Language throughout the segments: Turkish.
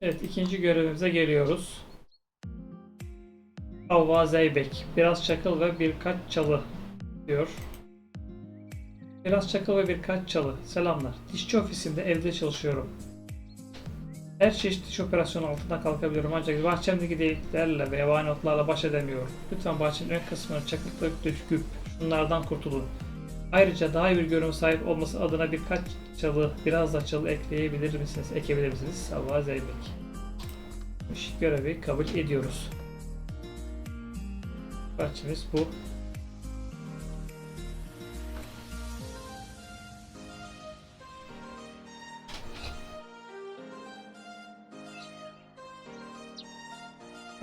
Evet ikinci görevimize geliyoruz. Havva Zeybek. Biraz çakıl ve birkaç çalı diyor. Biraz çakıl ve birkaç çalı. Selamlar. Dişçi ofisinde evde çalışıyorum. Her çeşit diş operasyonu altından kalkabiliyorum ancak bahçemdeki deliklerle ve yabani otlarla baş edemiyorum. Lütfen bahçenin ön kısmını çakıklık döküp şunlardan kurtulun. Ayrıca daha iyi bir görünüm sahip olması adına birkaç çalı, biraz da çalı ekleyebilir misiniz? Ekebilir misiniz? Havva Zeybek. Görevi kabul ediyoruz. Bahçemiz bu.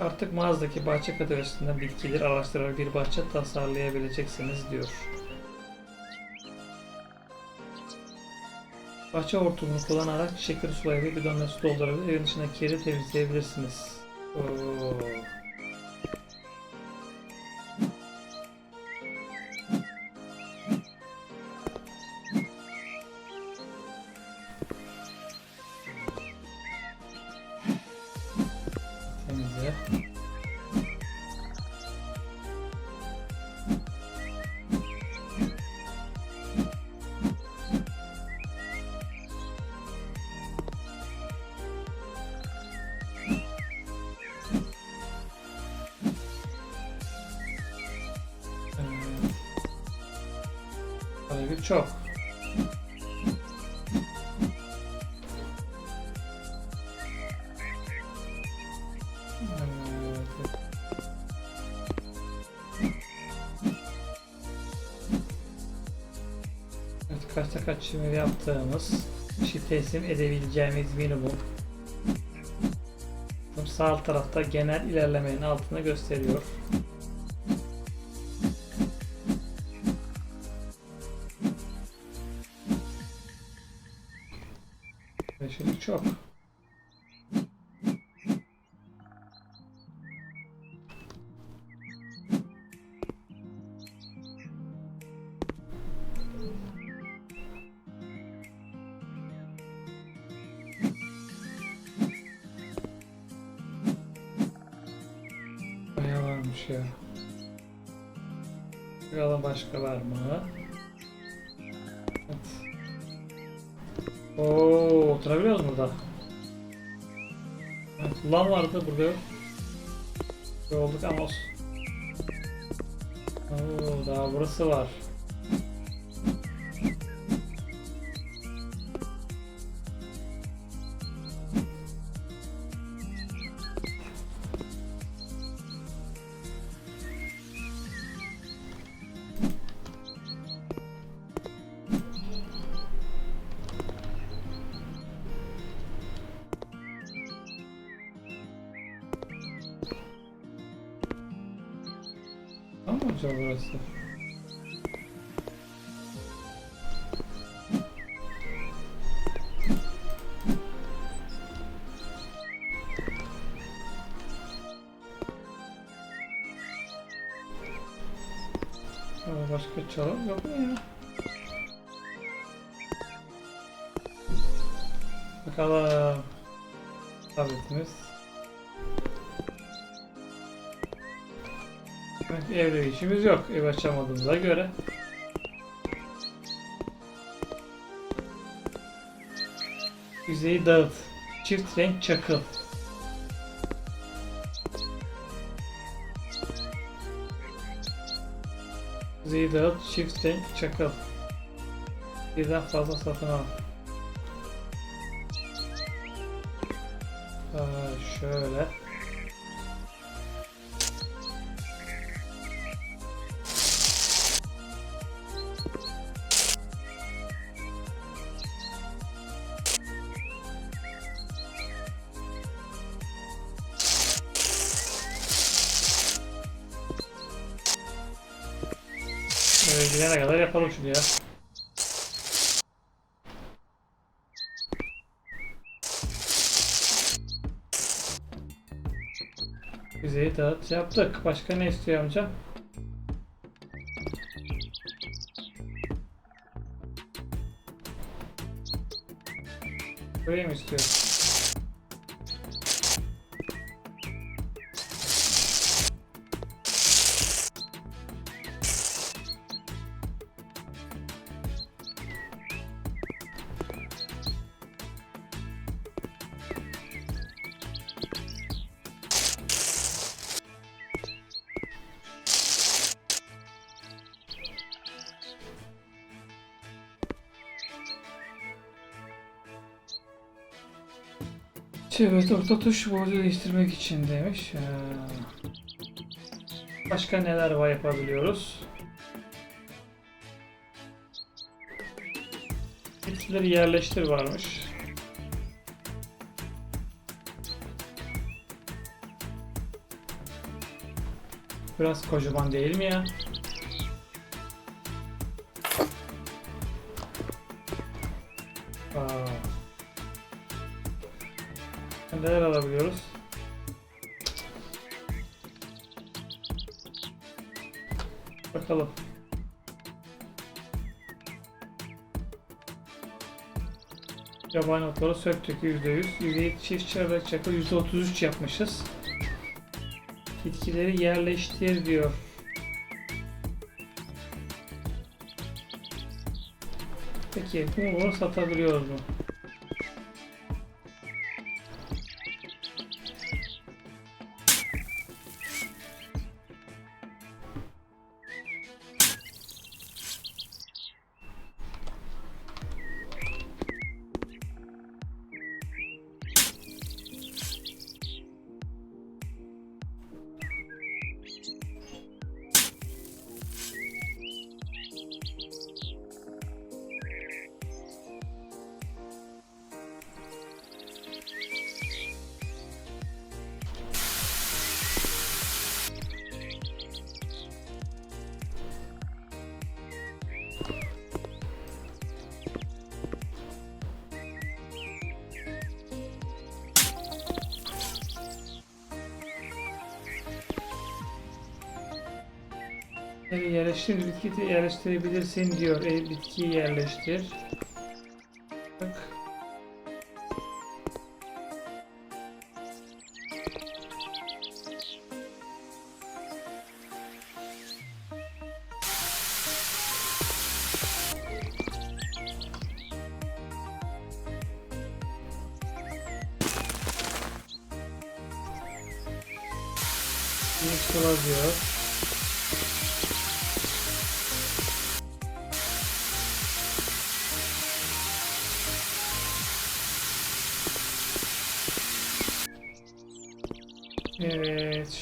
Artık mağazadaki bahçe kategorisinden bitkileri araştırarak bir bahçe tasarlayabileceksiniz diyor. Bahçe hortumunu kullanarak çiçekleri sulayabilir, bidonları su doldurabilir, evin dışındaki kiri temizleyebilirsiniz. Oo. Çok. Evet. Kaçta kaç şimdi yaptığımız işi teslim edebileceğimiz minimum. Sağ alt tarafta genel ilerlemenin altını gösteriyor. Oturabiliyoruz burada. Evet, lan vardı burada yok. Böyle olduk ama olsun. Oo, daha burası var. Çalım yok ya? Bakalım. Tabletimiz. Evde işimiz yok. Ev açamadığımıza göre. Yüzeyi dağıt. Çift renk çakıl. Yüzeyi dağıt. Çift renk çakıl. Birden fazla satın al. Aa, şöyle. Yapalım şunu ya. Yüzeyi dağıt yaptık. Başka ne istiyor amca? Burayı mı istiyor? Evet orta tuş boyutu değiştirmek için demiş. Ee, Başka neler var yapabiliyoruz? Bitkileri yerleştir varmış. Biraz kocaman değil mi ya? Alabiliyoruz? Bakalım. Yabani otları söktük %100. %7 çift çarpı çakıl %33 yapmışız. Bitkileri yerleştir diyor. Peki bunu satabiliyoruz mu? Evet, yerleştir, bitki de yerleştirebilirsin diyor. E, bitkiyi yerleştir. Bak. Sıra diyor.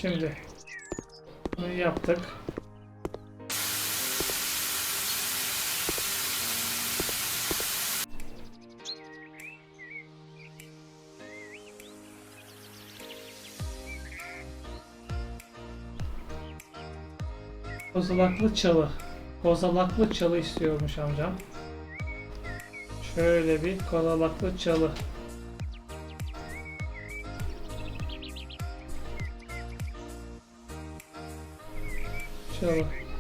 Şimdi bunu yaptık. Kozalaklı çalı. Kozalaklı çalı istiyormuş amcam. Şöyle bir kozalaklı çalı. Çalı. Bundan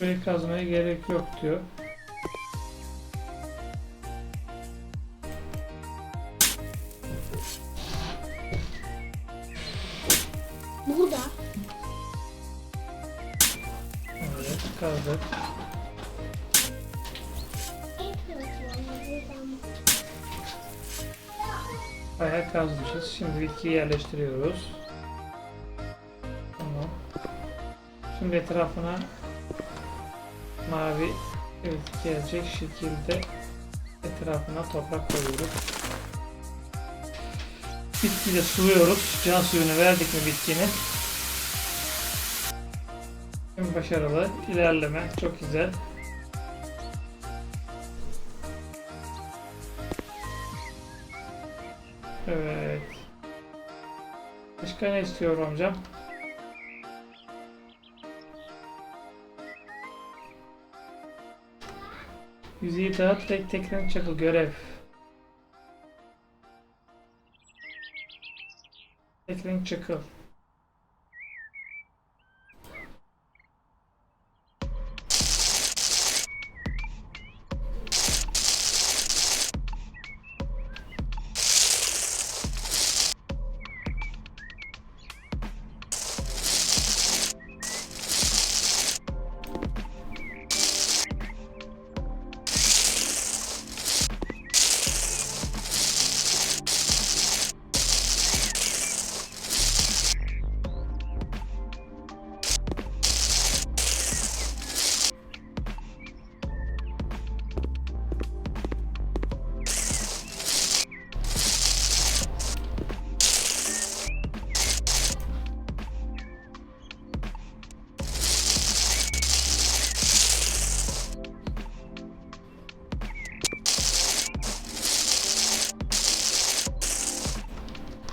Burayı kazmaya gerek yok diyor. Burada. Evet, kazdık. Bayağı kazmışız. Şimdi bitkiyi yerleştiriyoruz. Tamam. Şimdi etrafına mavi evet, gelecek şekilde etrafına toprak koyuyoruz. Bitkiyi de suluyoruz. Can suyunu verdik mi bitkinin? Şimdi başarılı. ilerleme. Çok güzel. Evet. Başka ne istiyor amcam? Yüzeyi dağıt tek tekrar çakıl görev. Tek renk çakıl.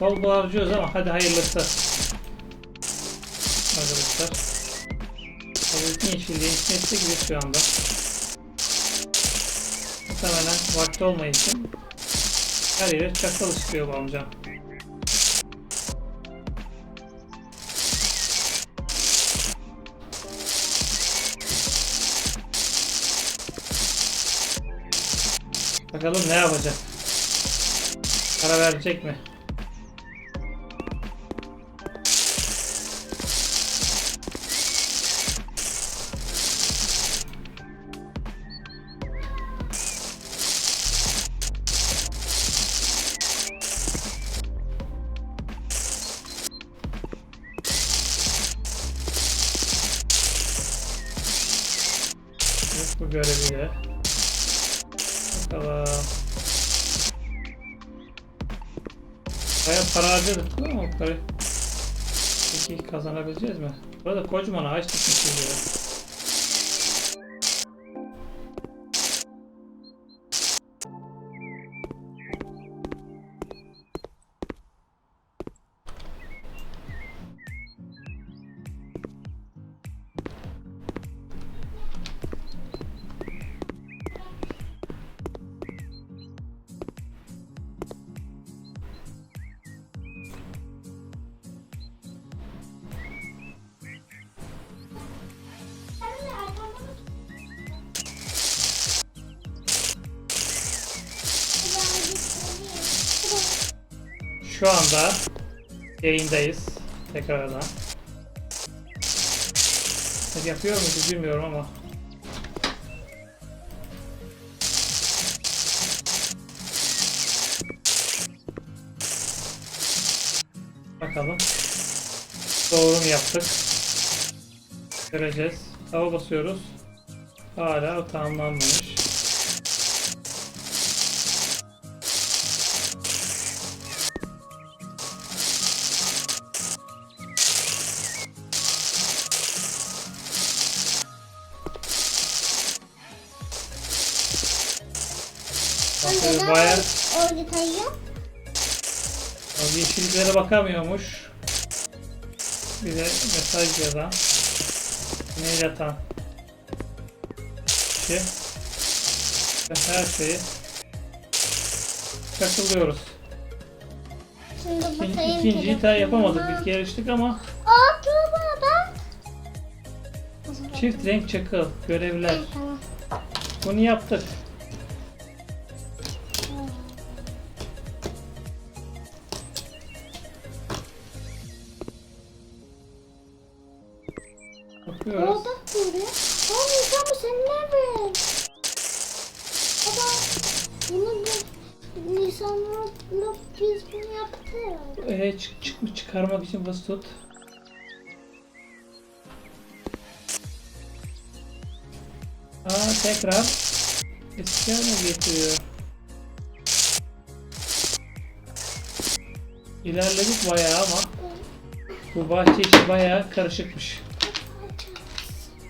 Bol harcıyoruz ama hadi hayırlısı. Arkadaşlar. Tabii bütün yeşilliğin içine gibi şu anda. Muhtemelen vakti olmadığı için her yere çakal çıkıyor bu amcam. Bakalım ne yapacak? Para verecek mi? Parayı? Peki kazanabileceğiz mi? Burada kocaman ağaç dikmişiz ya. Şu anda yayındayız tekrardan. Yapıyor muydu bilmiyorum ama. Bakalım. Doğru mu yaptık? Göreceğiz. Hava basıyoruz. Hala tamamlanmamış. Orada kayıyor. Abi yeşilliklere bakamıyormuş. Bir de mesaj yazan. Mail atan. Kişi. Ve her şeyi takılıyoruz. Şimdi İkinci, daha yapamadık. İlk yarıştık ama Aa tuğba bak. çift renk çakıl. Görevler. Bunu yaptık. Çıkarmak için bas tut. Aa tekrar eski haline getiriyor. İlerledik bayağı ama bu bahçe işi bayağı karışıkmış.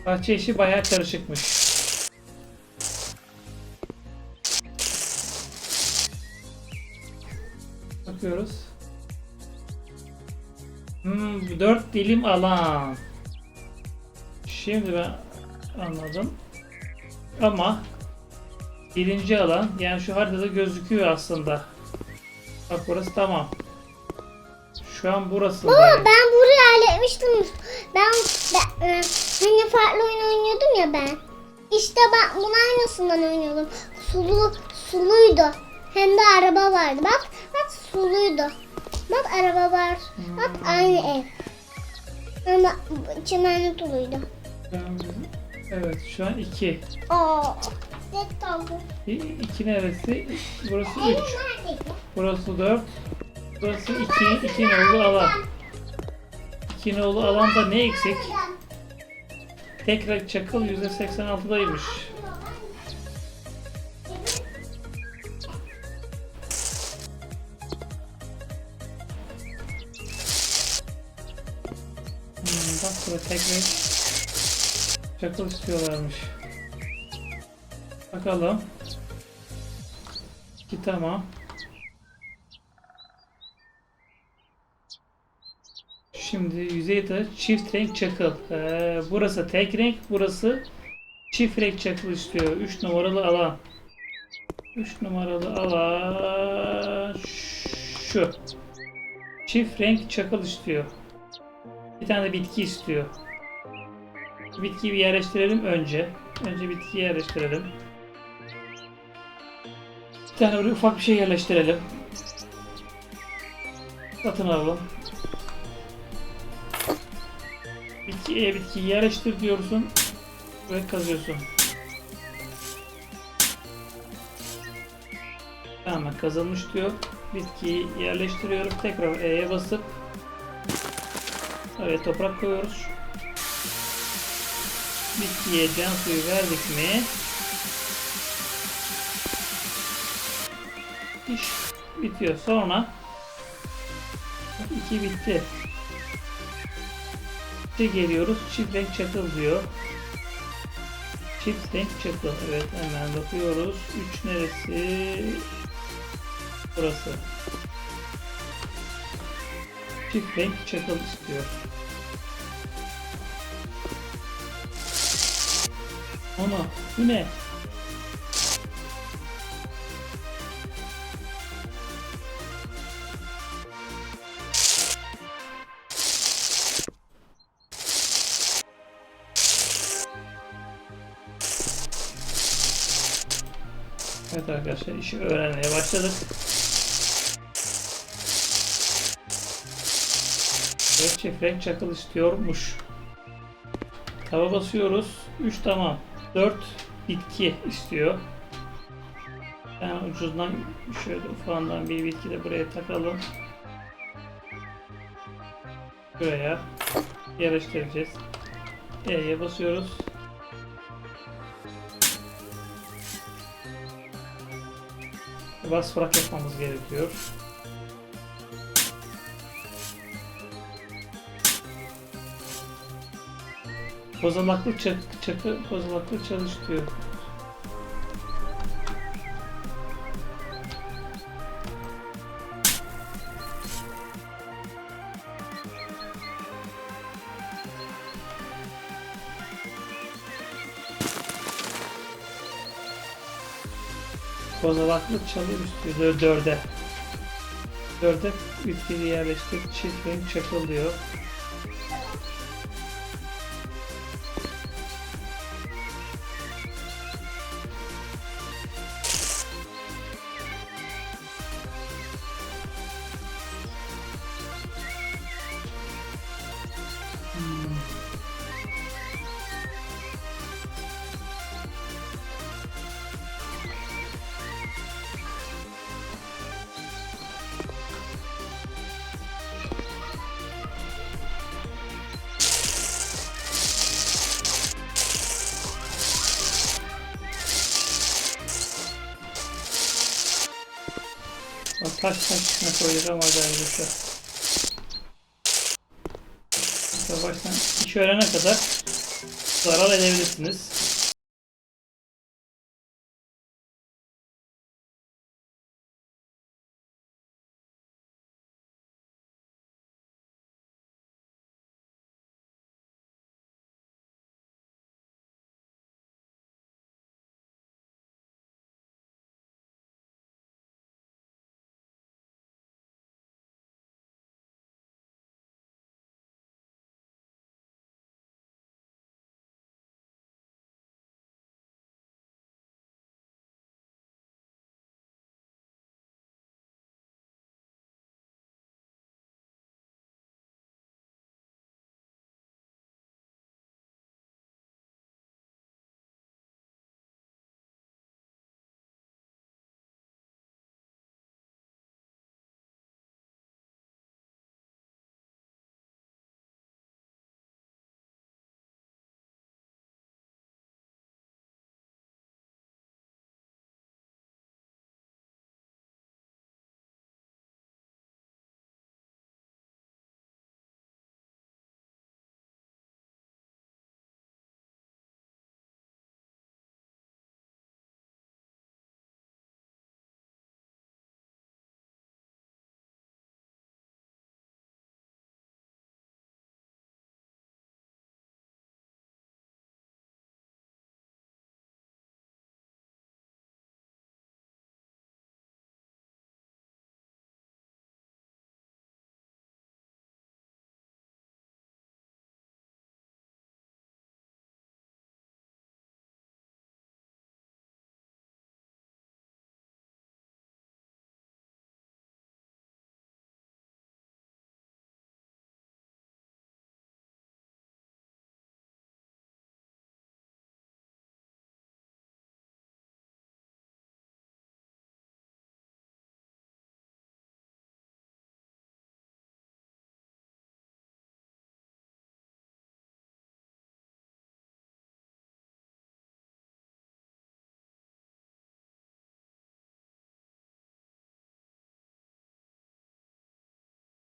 Bahçe işi bayağı karışıkmış. Bakıyoruz. Hmm, 4 dilim alan. Şimdi ben anladım. Ama birinci alan yani şu haritada gözüküyor aslında. Bak burası tamam. Şu an burası. Baba ben burayı halletmiştim. Ben, ben e, hani farklı oyun oynuyordum ya ben. İşte ben bunun aynısından oynuyordum. Sulu, suluydu. Hem de araba vardı. Bak, bak suluydu. Bak araba var. Bak aynı ev. Ama çimenli tuluydu. Evet şu an 2. Aa. Tek kaldı. 2 neresi? Burası 3. Evim neredeydi? Burası 4. Burası 2. 2 nolu alan. 2 nolu alanda ne eksik? Tekrar çakıl %86'daymış. Bak burada tekrar çakıl istiyorlarmış. Bakalım. İki tamam. Şimdi yüzeyde çift renk çakıl. Ee, burası tek renk, burası çift renk çakıl istiyor. 3 numaralı alan. 3 numaralı alan şu. Çift renk çakıl istiyor. Bir tane bitki istiyor. Bitkiyi bir yerleştirelim önce. Önce bitkiyi yerleştirelim. Bir tane böyle ufak bir şey yerleştirelim. Satın alalım. Bitkiye bitkiyi yerleştir diyorsun ve kazıyorsun. Tamam kazılmış diyor. Bitkiyi yerleştiriyorum. Tekrar E'ye basıp oraya toprak koyuyoruz. Bitkiye can suyu verdik mi iş bitiyor. Sonra iki bitti. İşte geliyoruz. Çift renk çakıl diyor. Çift renk çakıl. Evet hemen bakıyoruz. 3 neresi? Burası. Çift renk çakıl istiyor. Ana bu ne? Evet arkadaşlar işi öğrenmeye başladık. Çift renk çakıl istiyormuş. Tava basıyoruz. 3 tamam. 4 bitki istiyor. Yani ucuzdan şöyle ufağından bir bitki de buraya takalım. Buraya yerleştireceğiz. E'ye basıyoruz. Bas bırak yapmamız gerekiyor. Kozalaklı çak, çakı, kozalaklı çalış diyor. Kozalaklı çalı. Dö- Dörde. Dörde bitkiyi yerleştir. Çift renk çakıl Taş içine koyacağım acayip bir şey. Yavaştan iş öğrene kadar zarar edebilirsiniz.